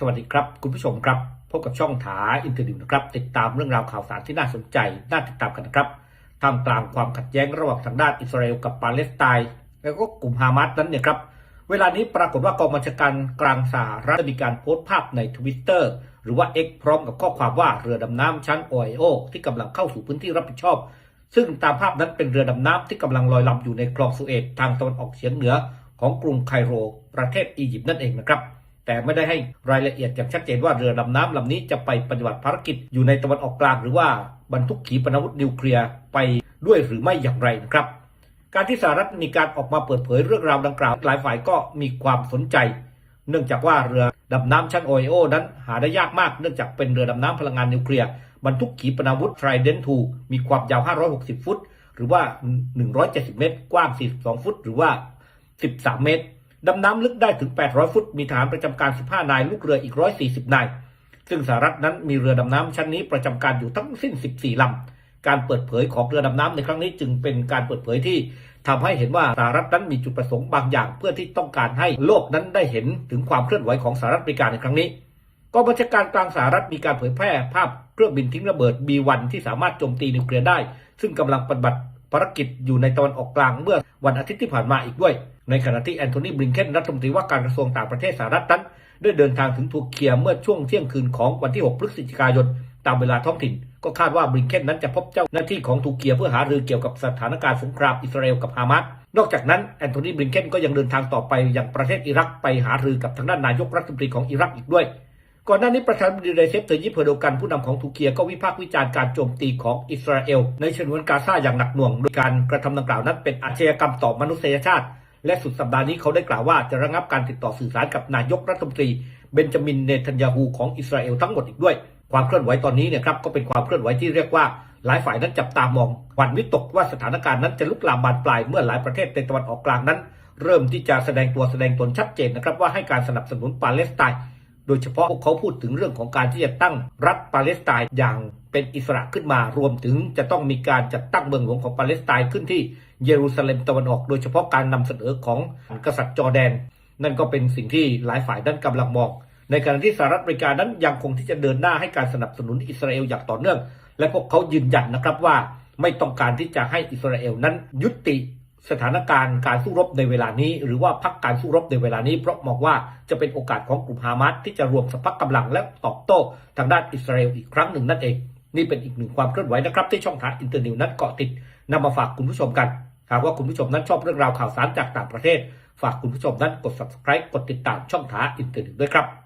สวัสดีครับ คุณผู้ชมครับ พบกับช่องถาอินเทอร์ดิวนะครับ ติดตามเรื่องราวข่าวสารที่น่าสนใจ น่าติดตามกันนะครับท่ามกลางความขัดแย้งระหว่างทางด้านอิสราเอลกับปาเลสไตน์แล้วก็กลุ่มฮามาสนั้นเนี่ยครับเวลานี้ปรากฏว่ากองบัญชาการกลางสหรัฐด้มีการโพสต์ภาพในทวิตเตอร์หรือว่า X พร้อมกับข้อความว่าเรือดำน้ำชั้นโอไอโอที่กำลังเข้าสู่พื้นที่รับผิดชอบ ซึ่งตามภาพนั้นเป็นเรือดำน้ำที่กำลังลอยลำอยู่ในคลองสุเอตทางตะวันออกเฉียงเหนือของกรุงไคโร ประเทศอียิปต์นั่นเองนะครับ แต่ไม่ได้ให้รายละเอียดอย่างชัดเจนว่าเรือดำน้ำลำนี้จะไปปฏิบัติภารกิจอยู่ในตะวันออกกลางหรือว่าบรรทุกขีปนาวุธนิวเคลียร์ไปด้วยหรือไม่อย่างไรนะครับ การที่สหรัฐมีการออกมาเปิดเผยเรื่องราวดังกล่าว หลายฝ่ายก็มีความสนใจ เนื่องจากว่าเรือดำน้ำชั้นโอไอโอนั้นหาได้ยากมากเนื่องจากเป็นเรือดำน้ำพลังงานนิวเคลียร์บรรทุกขีปนาวุธ Trident 2มีความยาว 560 ฟุต หรือว่า 170 เมตร กว้าง 42 ฟุต หรือว่า 13 เมตร ดำน้ำลึกได้ถึง 800 ฟุต มีฐานประจำการ 15 นาย ลูกเรืออีก 140 นาย ซึ่งสหรัฐนั้นมีเรือดำน้ำชั้นนี้ประจำการอยู่ทั้งสิ้น 14 ลำ การเปิดเผยของเรือดำน้ำในครั้งนี้จึงเป็นการเปิดเผยที่ทำให้เห็นว่าสหรัฐนั้นมีจุดประสงค์บางอย่าง เพื่อที่ต้องการให้โลกนั้นได้เห็นถึงความเคลื่อนไหวของสหรัฐอเมริกาในครั้งนี้กองบัญชาการกลางสหรัฐมีการเผยแพร่ภาพเครื่องบินทิ้งระเบิด B1 ที่สามารถโจมตีนิวเคลียร์ได้ ซึ่งกำลังปฏิบัติารกิจอยู่ในตะวันออกกลางเมื่อวันอาทิตย์ที่ผ่านมาอีกด้วย ในขณะที่แอนโทนีบลิงเคนรัฐมนตรีว่าการกระทรวงต่างประเทศสหรัฐนั้นได้เดินทางถึงทูเกียเมื่อช่วงเที่ยงคืนของวันที่ 6 พฤศจิกายนตามเวลาท้องถิ่น ก็คาดว่าบลิงเคนนั้นจะพบเจ้าหน้าที่ของทูเกียเพื่อหารือเกี่ยวกับสถานการณ์สงครามอิสราเอลกับฮามาสนอกจากนั้นแอนโทนีบลิงเคนก็ยังเดินทางต่อไปยังประเทศอิรักไปหารือกับทางด้านนายกรัฐมนตรีของอิรักอีกด้วย ก่อนหน้านี้ประธานาธิบดีเรเซปเตอร์ยิปเฮโดกันผู้นำของทูเกียก็วิพากษ์วิจารณ์การโจมตีของอิสราเอล ในฉนวนกาซาอย่างหนักหน่วง โดยการกระทำดังกล่าวนั้นเป็นอาชญากรรมต่อมนุษยชาติ และสุดสัปดาห์นี้เขาได้กล่าวว่าจะระงับการติดต่อสื่อสารกับนายกรัฐมนตรี เบนจามินเนทันยาฮูของอิสราเอลทั้งหมดอีกด้วย ความเคลื่อนไหวตอนนี้เนี่ยครับก็เป็นความเคลื่อนไหวที่เรียกว่าหลายฝ่ายนั้นจับตามองหวั่นวิตกว่าสถานการณ์นั้นจะลุกลามบานปลายเมื่อหลายประเทศในตะวันออกกลางนั้น เริ่มที่จะแสดงตัวแสดงตนชัดเจนนะครับว่าให้การสนับสนุนปาเลสไตน์ โดยเฉพาะพวกเขาพูดถึงเรื่องของการที่จะตั้งรัฐปาเลสไตน์อย่างเป็นอิสระขึ้นมารวมถึงจะต้องมีการจัดตั้งเมืองหลวงของปาเลสไตน์ขึ้นที่เยรูซาเล็มตะวันออก โดยเฉพาะการนำเสนอของกษัตริย์จอร์แดน นั่นก็เป็นสิ่งที่หลายฝ่ายนั้นกำลังมองในขณะที่สหรัฐอเมริกานั้นยังคงที่จะเดินหน้าให้การสนับสนุนอิสราเอลอย่างต่อเนื่อง และพวกเขายืนยันนะครับว่าไม่ต้องการที่จะให้อิสราเอลนั้นยุติ สถานการณ์การสู้รบในเวลานี้ หรือว่าพักการสู้รบในเวลานี้เพราะมองว่าจะเป็นโอกาสของกลุ่มฮามาสที่จะรวมสภาพกำลังและตอบโต้ทางด้านอิสราเอลอีกครั้งหนึ่งนั่นเอง นี่เป็นอีกหนึ่งความเคลื่อนไหวนะครับที่ช่องทางอินเตอร์นิวนั้นเกาะติดนำมาฝากคุณผู้ชมกันหากว่าคุณผู้ชมนั้นชอบเรื่องราวข่าวสารจากต่างประเทศ ฝากคุณผู้ชมนั้นกด subscribe กดติดตามช่องทางอินเตอร์นิวด้วยครับ